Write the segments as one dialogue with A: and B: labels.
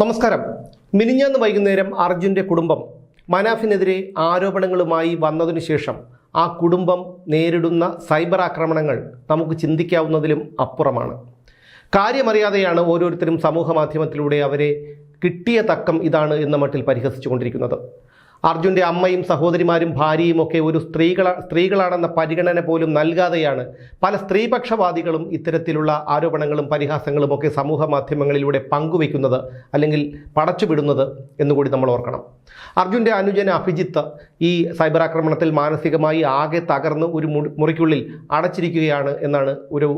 A: നമസ്കാരം. മിനിഞ്ഞാന്ന് വൈകുന്നേരം അർജുന്റെ കുടുംബം മനാഫിനെതിരെ ആരോപണങ്ങളുമായി വന്നതിനു ശേഷം ആ കുടുംബം നേരിടുന്ന സൈബർ ആക്രമണങ്ങൾ നമുക്ക് ചിന്തിക്കാവുന്നതിലും അപ്പുറമാണ്. കാര്യമറിയാതെയാണ് ഓരോരുത്തരും സമൂഹ മാധ്യമത്തിലൂടെ അവരെ കിട്ടിയ തക്കം ഇതാണ് എന്ന മട്ടിൽ പരിഹസിച്ചുകൊണ്ടിരിക്കുന്നത്. അർജുന്റെ അമ്മയും സഹോദരിമാരും ഭാര്യയും ഒക്കെ ഒരു സ്ത്രീകള സ്ത്രീകളാണെന്ന പരിഗണന പോലും നൽകാതെയാണ് പല സ്ത്രീപക്ഷവാദികളും ഇത്തരത്തിലുള്ള ആരോപണങ്ങളും പരിഹാസങ്ങളും ഒക്കെ സമൂഹ മാധ്യമങ്ങളിലൂടെ പങ്കുവെക്കുന്നത് അല്ലെങ്കിൽ പടച്ചുവിടുന്നത് എന്നുകൂടി നമ്മൾ ഓർക്കണം. അർജുന്റെ അനുജൻ അഭിജിത്ത് ഈ സൈബർ ആക്രമണത്തിൽ മാനസികമായി ആകെ തകർന്ന് ഒരു മുറിക്കുള്ളിൽ അടച്ചിരിക്കുകയാണ് എന്നാണ് ഒരു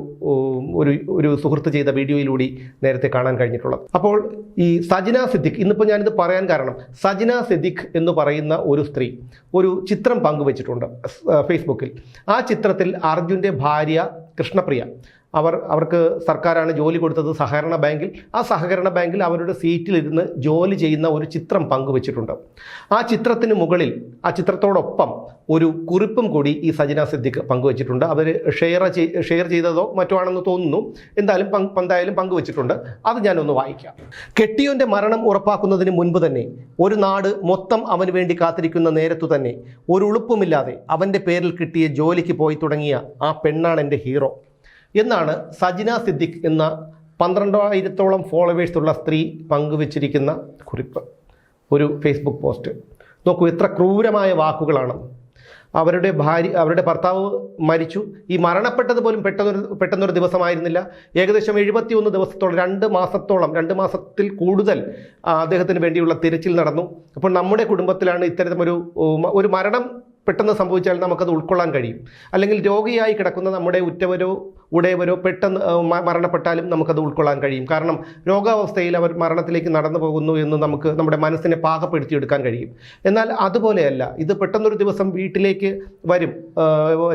A: ഒരു ഒരു സുഹൃത്ത് ചെയ്ത വീഡിയോയിലൂടെ നേരത്തെ കാണാൻ കഴിഞ്ഞിട്ടുള്ളത്. അപ്പോൾ ഈ സജിന സിദ്ദിഖ് ഇന്നിപ്പോൾ ഞാനിത് പറയാൻ കാരണം സജിന സിദ്ദിഖ് എന്ന് പറയുന്ന ഒരു സ്ത്രീ ഒരു ചിത്രം പങ്കുവച്ചിട്ടുണ്ട് ഫേസ്ബുക്കിൽ. ആ ചിത്രത്തിൽ അർജുന്റെ ഭാര്യ കൃഷ്ണപ്രിയ. അവർ അവർക്ക് സർക്കാരാണ് ജോലി കൊടുത്തത് സഹകരണ ബാങ്കിൽ. ആ സഹകരണ ബാങ്കിൽ അവരുടെ സീറ്റിലിരുന്ന് ജോലി ചെയ്യുന്ന ഒരു ചിത്രം പങ്കുവച്ചിട്ടുണ്ട്. ആ ചിത്രത്തിന് മുകളിൽ ആ ചിത്രത്തോടൊപ്പം ഒരു കുറിപ്പും കൂടി ഈ സജന സിദ്ദിഖ് പങ്കുവച്ചിട്ടുണ്ട്. അവർ ഷെയർ ഷെയർ ചെയ്തതോ മറ്റോ ആണെന്ന് തോന്നുന്നു. എന്തായാലും പങ്ക് എന്തായാലും പങ്കുവച്ചിട്ടുണ്ട്. അത് ഞാനൊന്ന് വായിക്കാം. കെട്ടിയോന്റെ മരണം ഉറപ്പാക്കുന്നതിന് മുൻപ് തന്നെ ഒരു നാട് മൊത്തം അവന് വേണ്ടി കാത്തിരിക്കുന്ന നേരത്തു തന്നെ ഒരു ഉളുപ്പുമില്ലാതെ അവന്റെ പേരിൽ കിട്ടിയ ജോലിക്ക് പോയി തുടങ്ങിയ ആ പെണ്ണാണ് എന്റെ ഹീറോ. എന്നാണ് സജിന സിദ്ദിഖ് എന്ന പന്ത്രണ്ടായിരത്തോളം ഫോളോവേഴ്സുള്ള സ്ത്രീ പങ്കുവച്ചിരിക്കുന്ന കുറിപ്പ് ഒരു ഫേസ്ബുക്ക് പോസ്റ്റ്. നോക്കൂ എത്ര ക്രൂരമായ വാക്കുകളാണ്. അവരുടെ ഭാര്യ അവരുടെ ഭർത്താവ് മരിച്ചു. ഈ മരണപ്പെട്ടത് പോലും പെട്ടെന്നൊരു പെട്ടെന്നൊരു ദിവസമായിരുന്നില്ല. ഏകദേശം എഴുപത്തിയൊന്ന് ദിവസത്തോളം രണ്ട് മാസത്തോളം രണ്ട് മാസത്തിൽ കൂടുതൽ അദ്ദേഹത്തിന് വേണ്ടിയുള്ള തിരച്ചിൽ നടന്നു. അപ്പോൾ നമ്മുടെ കുടുംബത്തിലാണ് ഇത്തരമൊരു ഒരു മരണം പെട്ടെന്ന് സംഭവിച്ചാൽ നമുക്കത് ഉൾക്കൊള്ളാൻ കഴിയും. അല്ലെങ്കിൽ രോഗിയായി കിടക്കുന്ന നമ്മുടെ ഉറ്റവരോ ഉടയവരോ പെട്ടെന്ന് മരണപ്പെട്ടാലും നമുക്കത് ഉൾക്കൊള്ളാൻ കഴിയും. കാരണം രോഗാവസ്ഥയിൽ അവർ മരണത്തിലേക്ക് നടന്നു പോകുന്നു എന്ന് നമുക്ക് നമ്മുടെ മനസ്സിനെ പാകപ്പെടുത്തിയെടുക്കാൻ കഴിയും. എന്നാൽ അതുപോലെയല്ല ഇത് പെട്ടെന്നൊരു ദിവസം വീട്ടിലേക്ക് വരും.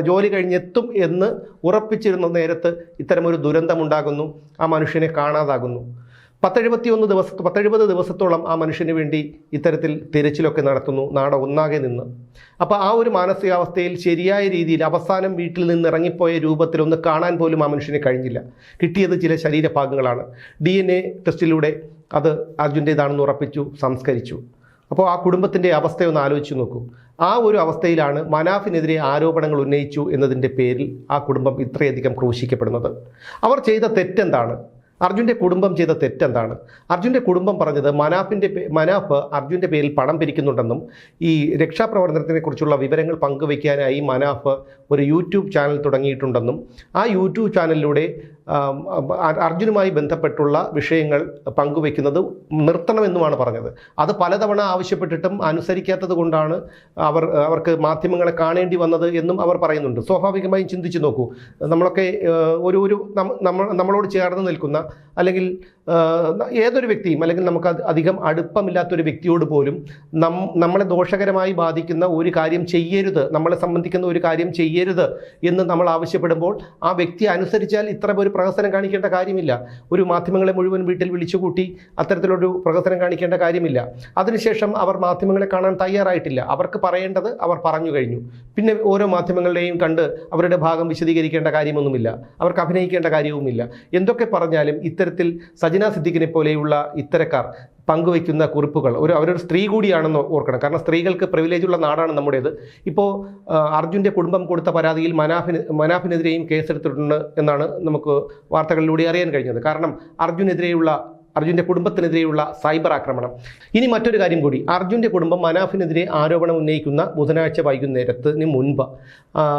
A: ജോലി കഴിഞ്ഞെത്തും എന്ന് ഉറപ്പിച്ചിരുന്ന നേരത്ത് ഇത്തരമൊരു ദുരന്തമുണ്ടാകുന്നു. ആ മനുഷ്യനെ കാണാതാകുന്നു. പത്തെഴുപത്തിയൊന്ന് ദിവസ പത്തെഴുപത് ദിവസത്തോളം ആ മനുഷ്യന് വേണ്ടി ഇത്തരത്തിൽ തിരച്ചിലൊക്കെ നടത്തുന്നു നാട ഒന്നാകെ നിന്ന്. അപ്പോൾ ആ ഒരു മാനസികാവസ്ഥയിൽ ശരിയായ രീതിയിൽ അവസാനം വീട്ടിൽ നിന്ന് ഇറങ്ങിപ്പോയ രൂപത്തിൽ ഒന്ന് കാണാൻ പോലും ആ മനുഷ്യന് കഴിഞ്ഞില്ല. കിട്ടിയത് ചില ശരീരഭാഗങ്ങളാണ്. ഡി എൻ എ ടെസ്റ്റിലൂടെ അത് അർജുന്റേതാണെന്ന് ഉറപ്പിച്ചു സംസ്കരിച്ചു. അപ്പോൾ ആ കുടുംബത്തിന്റെ അവസ്ഥയൊന്ന് ആലോചിച്ച് നോക്കൂ. ആ ഒരു അവസ്ഥയിലാണ് മനാഫിനെതിരെ ആരോപണങ്ങൾ ഉന്നയിച്ചു എന്നതിന്റെ പേരിൽ ആ കുടുംബം ഇത്രയധികം ക്രൂശിക്കപ്പെടുന്നത്. അവർ ചെയ്ത തെറ്റെന്താണ്? അർജുന്റെ കുടുംബം ചെയ്ത തെറ്റെന്താണ്? അർജുന്റെ കുടുംബം പറഞ്ഞത് മനാഫിന്റെ മനാഫ് അർജുന്റെ പേരിൽ പണം പിരിക്കുന്നുണ്ടെന്നും ഈ രക്ഷാപ്രവർത്തനത്തെക്കുറിച്ചുള്ള വിവരങ്ങൾ പങ്കുവയ്ക്കാനായി മനാഫ് ഒരു യൂട്യൂബ് ചാനൽ തുടങ്ങിയിട്ടുണ്ടെന്നും ആ യൂട്യൂബ് ചാനലിലൂടെ അർജുനുമായി ബന്ധപ്പെട്ടുള്ള വിഷയങ്ങൾ പങ്കുവെക്കുന്നത് നിർത്തണമെന്നുമാണ് പറഞ്ഞത്. അത് പലതവണ ആവശ്യപ്പെട്ടിട്ടും അനുസരിക്കാത്തത് കൊണ്ടാണ് അവർ അവർക്ക് മാധ്യമങ്ങളെ കാണേണ്ടി വന്നത് എന്നും അവർ പറയുന്നുണ്ട്. സ്വാഭാവികമായും ചിന്തിച്ചു നോക്കൂ. നമ്മളൊക്കെ ഒരു ഒരു നമ്മളോട് ചേർന്ന് നിൽക്കുന്ന അല്ലെങ്കിൽ ഏതൊരു വ്യക്തിയും അല്ലെങ്കിൽ നമുക്ക് അധികം അടുപ്പമില്ലാത്തൊരു വ്യക്തിയോട് പോലും നം നമ്മളെ ദോഷകരമായി ബാധിക്കുന്ന ഒരു കാര്യം ചെയ്യരുത് നമ്മളെ സംബന്ധിക്കുന്ന ഒരു കാര്യം ചെയ്യരുത് എന്ന് നമ്മൾ ആവശ്യപ്പെടുമ്പോൾ ആ വ്യക്തി അനുസരിച്ചാൽ ഇത്ര ഒരു പ്രഹസനം കാണിക്കേണ്ട കാര്യമില്ല. ഒരു മാധ്യമങ്ങളെ മുഴുവൻ വീട്ടിൽ വിളിച്ചുകൂട്ടി അത്തരത്തിലൊരു പ്രഹസനം കാണിക്കേണ്ട കാര്യമില്ല. അതിനുശേഷം അവർ മാധ്യമങ്ങളെ കാണാൻ തയ്യാറായിട്ടില്ല. അവർക്ക് പറയേണ്ടത് അവർ പറഞ്ഞു കഴിഞ്ഞു. പിന്നെ ഓരോ മാധ്യമങ്ങളുടെയും കണ്ട് അവരുടെ ഭാഗം വിശദീകരിക്കേണ്ട കാര്യമൊന്നുമില്ല. അവർക്ക് അഭിനയിക്കേണ്ട കാര്യവുമില്ല. എന്തൊക്കെ പറഞ്ഞാലും ഇത്തരത്തിൽ സജിന സിദ്ദിഖിനെ പോലെയുള്ള ഇത്തരക്കാർ പങ്കുവയ്ക്കുന്ന കുറിപ്പുകൾ. ഒരു അവരൊരു സ്ത്രീ കൂടിയാണെന്ന് ഓർക്കണം. കാരണം സ്ത്രീകൾക്ക് പ്രിവിലേജുള്ള നാടാണ് നമ്മുടേത്. ഇപ്പോൾ അർജുന്റെ കുടുംബം കൊടുത്ത പരാതിയിൽ മനാഫിന് മനാഫിനെതിരെയും കേസെടുത്തിട്ടുണ്ട് എന്നാണ് നമുക്ക് വാർത്തകളിലൂടെ അറിയാൻ കഴിഞ്ഞത്. കാരണം അർജുനെതിരെയുള്ള അർജുന്റെ കുടുംബത്തിനെതിരെയുള്ള സൈബർ ആക്രമണം. ഇനി മറ്റൊരു കാര്യം കൂടി. അർജുന്റെ കുടുംബം മനാഫിനെതിരെ ആരോപണം ഉന്നയിക്കുന്ന ബുധനാഴ്ച വൈകുന്നേരത്തിന് മുൻപ്.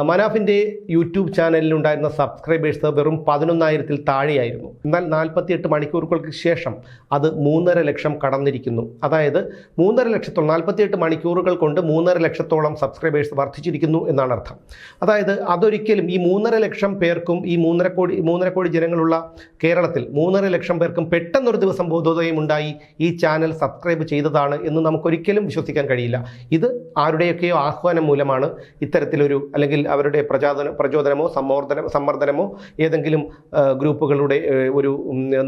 A: മനാഫിന്റെ യൂട്യൂബ് ചാനലിലുണ്ടായിരുന്ന സബ്സ്ക്രൈബേഴ്സ് വെറും പതിനൊന്നായിരത്തിൽ താഴെയായിരുന്നു. എന്നാൽ നാൽപ്പത്തിയെട്ട് മണിക്കൂറുകൾക്ക് ശേഷം അത് മൂന്നര ലക്ഷം കടന്നിരിക്കുന്നു. അതായത് മൂന്നര ലക്ഷത്തോളം നാൽപ്പത്തിയെട്ട് മണിക്കൂറുകൾ കൊണ്ട് മൂന്നര ലക്ഷത്തോളം സബ്സ്ക്രൈബേഴ്സ് വർദ്ധിച്ചിരിക്കുന്നു എന്നാണ് അർത്ഥം. അതായത് അതൊരിക്കലും ഈ മൂന്നര ലക്ഷം പേർക്കും ഈ മൂന്നര കോടി മൂന്നര കോടി ജനങ്ങളുള്ള കേരളത്തിൽ മൂന്നര ലക്ഷം പേർക്കും പെട്ടെന്നൊരു ദിവസം ബോധോദയം ഉണ്ടായി. ഈ ചാനൽ സബ്സ്ക്രൈബ് ചെയ്തതാണ് എന്ന് നമുക്കൊരിക്കലും വിശ്വസിക്കാൻ കഴിയില്ല. ഇത് ആരുടെയൊക്കെയോ ആഹ്വാനം മൂലമാണ് ഇത്തരത്തിലൊരു അല്ലെങ്കിൽ അവരുടെ പ്രചോദന പ്രചോദനമോ സമ്മർദ്ദന സമ്മർദ്ദനമോ ഏതെങ്കിലും ഗ്രൂപ്പുകളുടെ ഒരു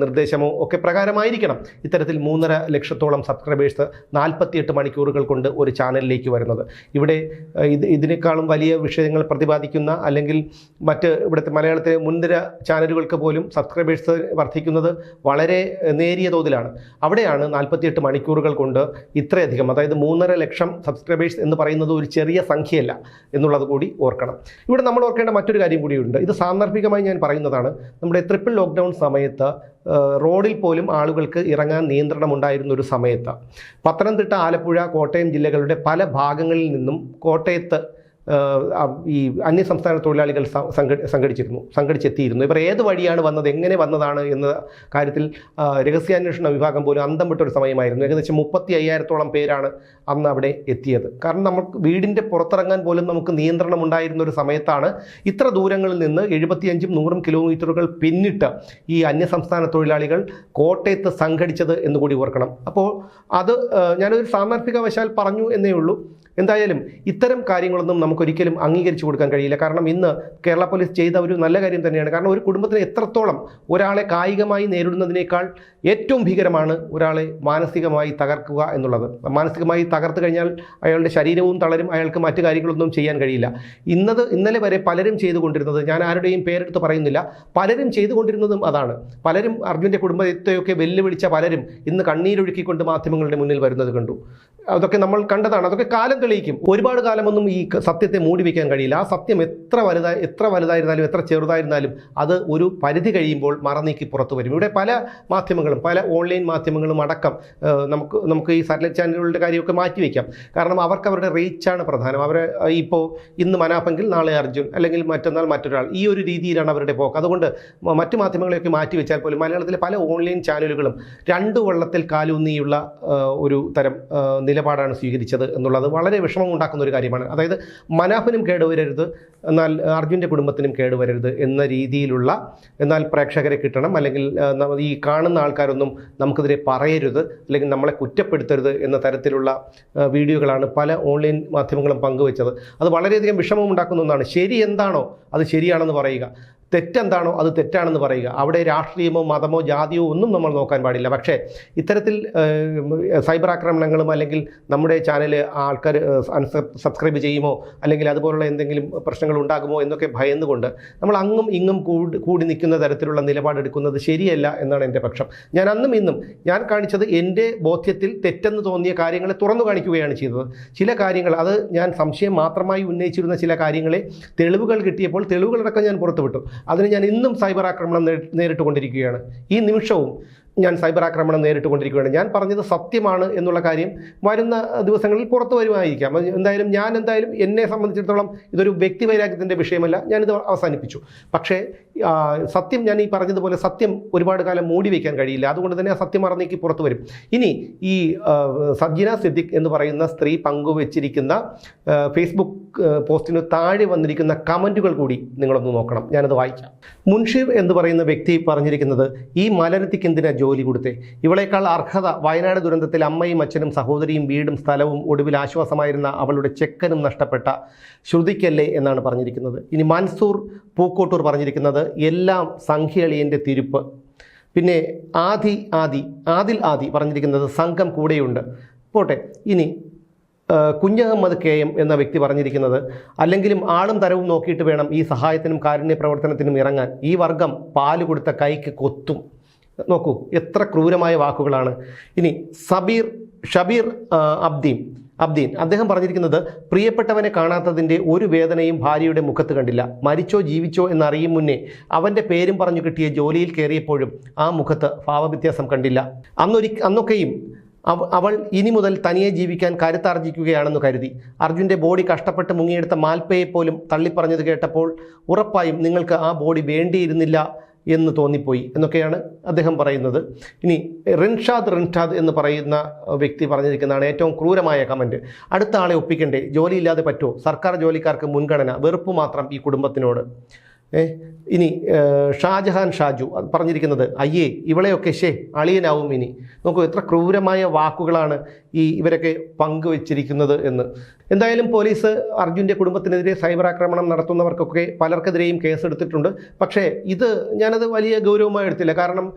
A: നിർദ്ദേശമോ ഒക്കെ പ്രകാരമായിരിക്കണം ഇത്തരത്തിൽ മൂന്നര ലക്ഷത്തോളം സബ്സ്ക്രൈബേഴ്സ് നാൽപ്പത്തിയെട്ട് മണിക്കൂറുകൾ കൊണ്ട് ഒരു ചാനലിലേക്ക് വരുന്നത്. ഇവിടെ ഇത് ഇതിനേക്കാളും വലിയ വിഷയങ്ങൾ പ്രതിപാദിക്കുന്ന അല്ലെങ്കിൽ മറ്റ് ഇവിടുത്തെ മലയാളത്തിലെ മുൻനിര ചാനലുകൾക്ക് പോലും സബ്സ്ക്രൈബേഴ്സ് വർദ്ധിക്കുന്നത് വളരെ നേരിയ തോതിലാണ്. അവിടെയാണ് നാൽപ്പത്തിയെട്ട് മണിക്കൂറുകൾ കൊണ്ട് ഇത്രയധികം അതായത് മൂന്നര ലക്ഷം സബ്സ്ക്രൈബേഴ്സ് എന്ന് പറയുന്നത് ഒരു ചെറിയ സംഖ്യയല്ല എന്നുള്ളത് കൂടി ഓർക്കണം. ഇവിടെ നമ്മൾ ഓർക്കേണ്ട മറ്റൊരു കാര്യം കൂടിയുണ്ട് ഇത് സാന്ദർഭികമായി ഞാൻ പറയുന്നതാണ് നമ്മുടെ ട്രിപ്പിൾ ലോക്ക്ഡൗൺ സമയത്ത് റോഡിൽ പോലും ആളുകൾക്ക് ഇറങ്ങാൻ നിയന്ത്രണം ഉണ്ടായിരുന്ന ഒരു സമയത്ത് പത്തനംതിട്ട ആലപ്പുഴ കോട്ടയം ജില്ലകളുടെ പല ഭാഗങ്ങളിൽ നിന്നും കോട്ടയത്ത് ഏഹ്, അന്യ ഈ അന്യസംസ്ഥാന തൊഴിലാളികൾ സംഘടിച്ചിരുന്നു സംഘടിച്ചെത്തിയിരുന്നു. ഇവർ ഏത് വഴിയാണ് വന്നത് എങ്ങനെ വന്നതാണ് എന്ന കാര്യത്തിൽ രഹസ്യാന്വേഷണ വിഭാഗം പോലും അന്തം വിട്ടൊരു സമയമായിരുന്നു. ഏകദേശം മുപ്പത്തി അയ്യായിരത്തോളം പേരാണ് അന്ന് അവിടെ എത്തിയത്. കാരണം നമുക്ക് വീടിന്റെ പുറത്തിറങ്ങാൻ പോലും നമുക്ക് നിയന്ത്രണം ഉണ്ടായിരുന്ന ഒരു സമയത്താണ് ഇത്ര ദൂരങ്ങളിൽ നിന്ന് എഴുപത്തിയഞ്ചും നൂറും കിലോമീറ്ററുകൾ പിന്നിട്ട് ഈ അന്യസംസ്ഥാന തൊഴിലാളികൾ കോട്ടയത്ത് സംഘടിച്ചത് എന്ന് കൂടി ഓർക്കണം. അപ്പോൾ അത് ഞാനൊരു സാന്ദർഭികവശാൽ പറഞ്ഞു എന്നേ ഉള്ളൂ. എന്തായാലും ഇത്തരം കാര്യങ്ങളൊന്നും നമുക്കൊരിക്കലും അംഗീകരിച്ചു കൊടുക്കാൻ കഴിയില്ല. കാരണം ഇന്ന് കേരള പോലീസ് ചെയ്ത ഒരു നല്ല കാര്യം തന്നെയാണ്. കാരണം ഒരു കുടുംബത്തിന് എത്രത്തോളം ഒരാളെ കായികമായി നേരിടുന്നതിനേക്കാൾ ഏറ്റവും ഭീകരമാണ് ഒരാളെ മാനസികമായി തകർക്കുക എന്നുള്ളത്. മാനസികമായി തകർത്തു കഴിഞ്ഞാൽ അയാളുടെ ശരീരവും തളരും അയാൾക്ക് മറ്റു കാര്യങ്ങളൊന്നും ചെയ്യാൻ കഴിയില്ല. ഇന്നത് ഇന്നലെ വരെ പലരും ചെയ്തുകൊണ്ടിരുന്നത് ഞാൻ ആരുടെയും പേരെടുത്ത് പറയുന്നില്ല പലരും ചെയ്തുകൊണ്ടിരുന്നതും അതാണ്. പലരും അർജുന്റെ കുടുംബത്തെയൊക്കെ വെല്ലുവിളിച്ച പലരും ഇന്ന് കണ്ണീരൊഴുക്കിക്കൊണ്ട് മാധ്യമങ്ങളുടെ മുന്നിൽ വരുന്നത് കണ്ടു. അതൊക്കെ നമ്മൾ കണ്ടതാണ്. അതൊക്കെ കാലം തെളിയിക്കും. ഒരുപാട് കാലമൊന്നും ഈ സത്യത്തെ മൂടി വയ്ക്കാൻ കഴിയില്ല. ആ സത്യം എത്ര വലുതായി എത്ര വലുതായിരുന്നാലും എത്ര ചെറുതായിരുന്നാലും അത് ഒരു പരിധി കഴിയുമ്പോൾ മറന്നീക്കി പുറത്തു വരും. ഇവിടെ പല മാധ്യമങ്ങളും പല ഓൺലൈൻ മാധ്യമങ്ങളും അടക്കം നമുക്ക് നമുക്ക് ഈ സാറ്റലൈറ്റ് ചാനലുകളുടെ കാര്യമൊക്കെ മാറ്റി വയ്ക്കാം കാരണം അവർക്ക് അവരുടെ റീച്ചാണ് പ്രധാനം. അവരെ ഇപ്പോൾ ഇന്ന് മനാഫെങ്കിൽ നാളെ അർജുൻ അല്ലെങ്കിൽ മറ്റന്നാൾ മറ്റൊരാൾ ഈ ഒരു രീതിയിലാണ് അവരുടെ പോക്ക്. അതുകൊണ്ട് മറ്റു മാധ്യമങ്ങളെയൊക്കെ മാറ്റി വെച്ചാൽ പോലും മലയാളത്തിലെ പല ഓൺലൈൻ ചാനലുകളും രണ്ട് വള്ളത്തിൽ കാലൂന്നിയുള്ള ഒരു തരം നിലപാടാണ് സ്വീകരിച്ചത് എന്നുള്ളത് വളരെ വിഷമം ഉണ്ടാക്കുന്ന ഒരു കാര്യമാണ്. അതായത് മനാഫിനും കേടുവരരുത് എന്നാൽ അർജുന്റെ കുടുംബത്തിനും കേടുവരരുത് എന്ന രീതിയിലുള്ള എന്നാൽ പ്രേക്ഷകരെ കിട്ടണം അല്ലെങ്കിൽ ഈ കാണുന്ന ആൾക്കാരൊന്നും നമുക്കെതിരെ പറയരുത് അല്ലെങ്കിൽ നമ്മളെ കുറ്റപ്പെടുത്തരുത് എന്ന തരത്തിലുള്ള വീഡിയോകളാണ് പല ഓൺലൈൻ മാധ്യമങ്ങളും പങ്കുവച്ചത്. അത് വളരെയധികം വിഷമം ഉണ്ടാക്കുന്ന ഒന്നാണ്. ശരി എന്താണോ അത് ശരിയാണെന്ന് പറയുക. തെറ്റെന്താണോ അത് തെറ്റാണെന്ന് പറയുക. അവിടെ രാഷ്ട്രീയമോ മതമോ ജാതിയോ ഒന്നും നമ്മൾ നോക്കാൻ പാടില്ല. പക്ഷേ ഇത്തരത്തിൽ സൈബർ ആക്രമണങ്ങളും അല്ലെങ്കിൽ നമ്മുടെ ചാനൽ ആൾക്കാർ സബ്സ്ക്രൈബ് ചെയ്യുമോ അല്ലെങ്കിൽ അതുപോലുള്ള എന്തെങ്കിലും പ്രശ്നങ്ങൾ ഉണ്ടാകുമോ എന്നൊക്കെ ഭയന്നുകൊണ്ട് നമ്മൾ അങ്ങും ഇങ്ങും കൂടി കൂടി നിൽക്കുന്ന തരത്തിലുള്ള നിലപാടെടുക്കുന്നത് ശരിയല്ല എന്നാണ് എന്റെ പക്ഷം. ഞാൻ അന്നും ഇന്നും ഞാൻ കാണിച്ചത് എന്റെ ബോധ്യത്തിൽ തെറ്റെന്ന് തോന്നിയ കാര്യങ്ങളെ തുറന്നു കാണിക്കുകയാണ് ചെയ്തത്. ചില കാര്യങ്ങൾ അത് ഞാൻ സംശയം മാത്രമായി ഉന്നയിച്ചിരുന്ന ചില കാര്യങ്ങളെ തെളിവുകൾ കിട്ടിയപ്പോൾ തെളിവുകളടക്കം ഞാൻ പുറത്തുവിട്ടു. അതിന് ഞാൻ ഇന്നും സൈബർ ആക്രമണം നേരിട്ടുകൊണ്ടിരിക്കുകയാണ്. ഈ നിമിഷവും ഞാൻ സൈബർ ആക്രമണം നേരിട്ടുകൊണ്ടിരിക്കുകയാണ്. ഞാൻ പറഞ്ഞത് സത്യമാണ് എന്നുള്ള കാര്യം വരുന്ന ദിവസങ്ങളിൽ പുറത്തു വരുമായിരിക്കാം. എന്തായാലും ഞാൻ എന്തായാലും എന്നെ സംബന്ധിച്ചിടത്തോളം ഇതൊരു വ്യക്തിവൈരാഗ്യത്തിന്റെ വിഷയമല്ല. ഞാനിത് അവസാനിപ്പിച്ചു. പക്ഷേ സത്യം ഞാൻ ഈ പറഞ്ഞതുപോലെ സത്യം ഒരുപാട് കാലം മൂടി വയ്ക്കാൻ കഴിയില്ല. അതുകൊണ്ട് തന്നെ ആ സത്യം അറിഞ്ഞേക്ക് പുറത്തു വരും. ഇനി ഈ സജ്ജിന സിദ്ദിഖ് എന്ന് പറയുന്ന സ്ത്രീ പങ്കുവച്ചിരിക്കുന്ന ഫേസ്ബുക്ക് പോസ്റ്റിന് താഴെ വന്നിരിക്കുന്ന കമന്റുകൾ കൂടി നിങ്ങളൊന്ന് നോക്കണം. ഞാനത് വായിക്കാം. മുൻഷിർ എന്ന് പറയുന്ന വ്യക്തി പറഞ്ഞിരിക്കുന്നത് ഈ മലരത്തിക്ക് എന്തിനാ ജോലി കൊടുത്തേ? ഇവളേക്കാൾ അർഹത വയനാട് ദുരന്തത്തിൽ അമ്മയും അച്ഛനും സഹോദരിയും വീടും സ്ഥലവും ഒടുവിൽ ആശ്വാസമായിരുന്ന അവളുടെ ചെക്കനും നഷ്ടപ്പെട്ട ശ്രുതിക്കല്ലേ എന്നാണ് പറഞ്ഞിരിക്കുന്നത്. ഇനി മൻസൂർ പൂക്കോട്ടൂർ പറഞ്ഞിരിക്കുന്നത് എല്ലാം സംഖ്യളിയന്റെ തിരുപ്പ്. പിന്നെ ആദി ആദി ആദിൽ ആദി പറഞ്ഞിരിക്കുന്നത് സംഘം കൂടെയുണ്ട്. പോട്ടെ ഇനി കുഞ്ഞഹമ്മദ് കെ എം എന്ന വ്യക്തി പറഞ്ഞിരിക്കുന്നത് അല്ലെങ്കിലും ആളും തരവും നോക്കിയിട്ട് വേണം ഈ സഹായത്തിനും കാരുണ്യ പ്രവർത്തനത്തിനും ഇറങ്ങാൻ. ഈ വർഗം പാൽ കൊടുത്ത കൈക്ക് കൊത്തും. നോക്കൂ എത്ര ക്രൂരമായ വാക്കുകളാണ്. ഇനി സബീർ ഷബീർ അബ്ദീൻ അബ്ദീൻ അദ്ദേഹം പറഞ്ഞിരിക്കുന്നത് പ്രിയപ്പെട്ടവനെ കാണാത്തതിന്റെ ഒരു വേദനയും ഭാര്യയുടെ മുഖത്ത് കണ്ടില്ല. മരിച്ചോ ജീവിച്ചോ എന്നറിയും മുന്നേ അവന്റെ പേരും പറഞ്ഞു കിട്ടിയ ജോലിയിൽ കയറിയപ്പോഴും ആ മുഖത്ത് ഭാവവ്യത്യാസം കണ്ടില്ല. അന്നൊരി അന്നൊക്കെയും അവൾ ഇനി മുതൽ തനിയെ ജീവിക്കാൻ കരുത്താർജിക്കുകയാണെന്ന് കരുതി. അർജുന്റെ ബോഡി കഷ്ടപ്പെട്ട് മുങ്ങിയെടുത്ത മാൽപ്പയെ പോലും തള്ളിപ്പറഞ്ഞത് കേട്ടപ്പോൾ ഉറപ്പായും നിങ്ങൾക്ക് ആ ബോഡി വേണ്ടിയിരുന്നില്ല എന്ന് തോന്നിപ്പോയി എന്നൊക്കെയാണ് അദ്ദേഹം പറയുന്നത്. ഇനി റിൻഷാദ് റിൻഷാദ് എന്ന് പറയുന്ന വ്യക്തി പറഞ്ഞിരിക്കുന്നതാണ് ഏറ്റവും ക്രൂരമായ കമന്റ് അടുത്ത ആളെ ഒപ്പിക്കണ്ടേ? ജോലിയില്ലാതെ പറ്റുമോ? സർക്കാർ ജോലിക്കാർക്ക് മുൻഗണന വെറുപ്പ് മാത്രം ഈ കുടുംബത്തിനോട്. ഇനി ഷാജഹാൻ ഷാജു പറഞ്ഞിരിക്കുന്നത് അയ്യേ ഇവളെയൊക്കെ ഷേ അളിയനാവും ഇനി. നോക്കൂ എത്ര ക്രൂരമായ വാക്കുകളാണ് ഈ ഇവരൊക്കെ പങ്കുവച്ചിരിക്കുന്നത് എന്ന്. എന്തായാലും പോലീസ് അർജുന്റെ കുടുംബത്തിനെതിരെ സൈബർ ആക്രമണം നടത്തുന്നവർക്കൊക്കെ പലർക്കെതിരെയും കേസെടുത്തിട്ടുണ്ട്. പക്ഷേ ഇത് ഞാനത് വലിയ ഗൗരവമായി എടുത്തില്ല. കാരണം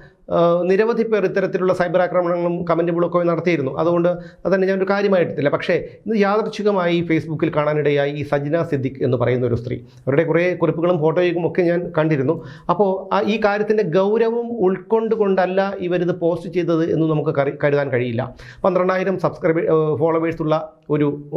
A: നിരവധി പേർ ഇത്തരത്തിലുള്ള സൈബർ ആക്രമണങ്ങളും കമന്റുകളൊക്കെ നടത്തിയിരുന്നു. അതുകൊണ്ട് അതന്നെ ഞാനൊരു കാര്യമായി എടുത്തില്ല. പക്ഷേ ഇന്ന് യാദർച്ഛികമായി ഫേസ്ബുക്കിൽ കാണാനിടയായി ഈ സജ്ന സിദ്ദിഖ് എന്ന് പറയുന്ന ഒരു സ്ത്രീ. അവരുടെ കുറേ കുറിപ്പുകളും ഫോട്ടോയും ഒക്കെ ഞാൻ കണ്ടിരുന്നു. അപ്പോൾ ഈ കാര്യത്തിന്റെ ഗൗരവം ഉൾക്കൊണ്ടുകൊണ്ടല്ല ഇവരിത് പോസ്റ്റ് ചെയ്തത് എന്ന് നമുക്ക് കരുതാൻ കഴിയില്ല. പന്ത്രണ്ടായിരം സബ്സ്ക്രൈബ് ഫോളോവേഴ്സുള്ള ഒരു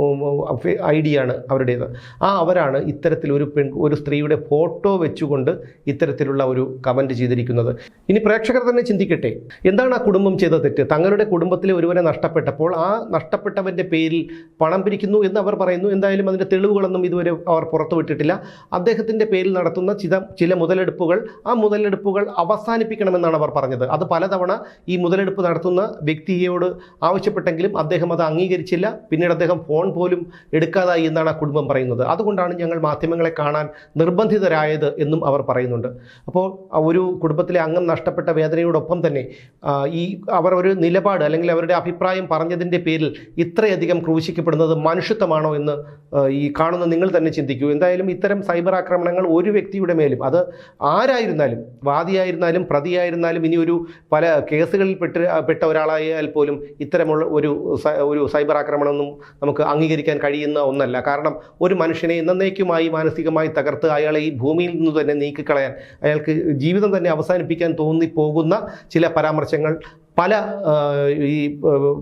A: ഐ ആണ് അവരുടേത്. ആ അവരാണ് ഇത്തരത്തിൽ ഒരു പെൺ ഒരു സ്ത്രീയുടെ ഫോട്ടോ വെച്ചുകൊണ്ട് ഇത്തരത്തിലുള്ള ഒരു കമന്റ് ചെയ്തിരിക്കുന്നത്. ഇനി പ്രേക്ഷകർ തന്നെ ചിന്തിക്കട്ടെ എന്താണ് ആ കുടുംബം ചെയ്ത തെറ്റ്? തങ്ങളുടെ കുടുംബത്തിലെ ഒരുവനെ നഷ്ടപ്പെട്ടപ്പോൾ ആ നഷ്ടപ്പെട്ടവന്റെ പേരിൽ പണം പിരിക്കുന്നു എന്ന് അവർ പറയുന്നു. എന്തായാലും അതിന്റെ തെളിവുകളൊന്നും ഇതുവരെ അവർ പുറത്തുവിട്ടിട്ടില്ല അദ്ദേഹത്തിന്റെ പേരിൽ നടത്തുന്ന ചില ചില മുതലെടുപ്പുകൾ ആ മുതലെടുപ്പുകൾ അവസാനിപ്പിക്കണമെന്നാണ് അവർ പറഞ്ഞത്. അത് പലതവണ ഈ മുതലെടുപ്പ് നടത്തുന്ന വ്യക്തിയോട് ആവശ്യപ്പെട്ടെങ്കിലും അദ്ദേഹം അത് അംഗീകരിച്ചില്ല. പിന്നീട് അദ്ദേഹം ഫോൺ പോലും എടുക്കാതായി എന്നാണ് ആ കുടുംബം പറയുന്നത്. അതുകൊണ്ടാണ് ഞങ്ങൾ മാധ്യമങ്ങളെ കാണാൻ നിർബന്ധിതരായത് എന്നും അവർ പറയുന്നുണ്ട്. അപ്പോൾ ഒരു കുടുംബത്തിലെ അംഗം നഷ്ടപ്പെട്ട വേദനയോടൊപ്പം തന്നെ ഈ അവർ ഒരു നിലപാട് അല്ലെങ്കിൽ അവരുടെ അഭിപ്രായം പറഞ്ഞതിന്റെ പേരിൽ ഇത്രയധികം ക്രൂശിക്കപ്പെടുന്നത് മനുഷ്യത്വമാണോ എന്ന് ഈ കാണുന്ന നിങ്ങൾ തന്നെ ചിന്തിക്കൂ. എന്തായാലും ഇത്തരം സൈബർ ആക്രമണങ്ങൾ ഒരു വ്യക്തിയുടെ മേലും അത് ആരായിരുന്നാലും വാദിയായിരുന്നാലും പ്രതിയായിരുന്നാലും ഇനി ഒരു പല കേസുകളിൽ പെട്ട് പെട്ട ഒരാളായാൽ പോലും ഇത്തരമുള്ള ഒരു ഒരു സൈബർ ആക്രമണമൊന്നും നമുക്ക് അംഗീകരിക്കാൻ കഴിയുന്ന ഒന്നല്ല. കാരണം ഒരു മനുഷ്യനെ എന്നേക്കുമായി മാനസികമായി തകർത്ത് അയാളെ ഈ ഭൂമിയിൽ നിന്ന് തന്നെ നീക്കിക്കളയാൻ അയാൾക്ക് ജീവിതം തന്നെ അവസാനിപ്പിക്കാൻ തോന്നിപ്പോകുന്ന ചില പരാമർശങ്ങൾ പല ഈ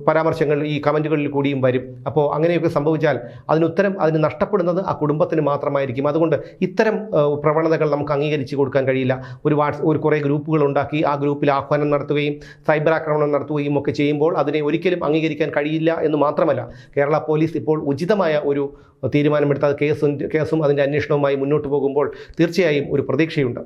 A: പരാമർശങ്ങൾ ഈ കമന്റുകളിൽ കൂടിയും വരും. അപ്പോൾ അങ്ങനെയൊക്കെ സംഭവിച്ചാൽ അതിനുത്തരം അതിന് നഷ്ടപ്പെടുന്നത് ആ കുടുംബത്തിന് മാത്രമായിരിക്കും. അതുകൊണ്ട് ഇത്തരം പ്രവണതകൾ നമുക്ക് അംഗീകരിച്ച് കൊടുക്കാൻ കഴിയില്ല. ഒരു വാട്സ് ഒരു കുറേ ഗ്രൂപ്പുകൾ ഉണ്ടാക്കി ആ ഗ്രൂപ്പിൽ ആഹ്വാനം നടത്തുകയും സൈബർ ആക്രമണം നടത്തുകയും ഒക്കെ ചെയ്യുമ്പോൾ അതിനെ ഒരിക്കലും അംഗീകരിക്കാൻ കഴിയില്ല എന്ന് മാത്രമല്ല കേരള പോലീസ് ഇപ്പോൾ ഉചിതമായ ഒരു തീരുമാനമെടുത്ത് അത് കേസും കേസും അതിന്റെ അന്വേഷണവുമായി മുന്നോട്ട് പോകുമ്പോൾ തീർച്ചയായും ഒരു പ്രതീക്ഷയുണ്ട്.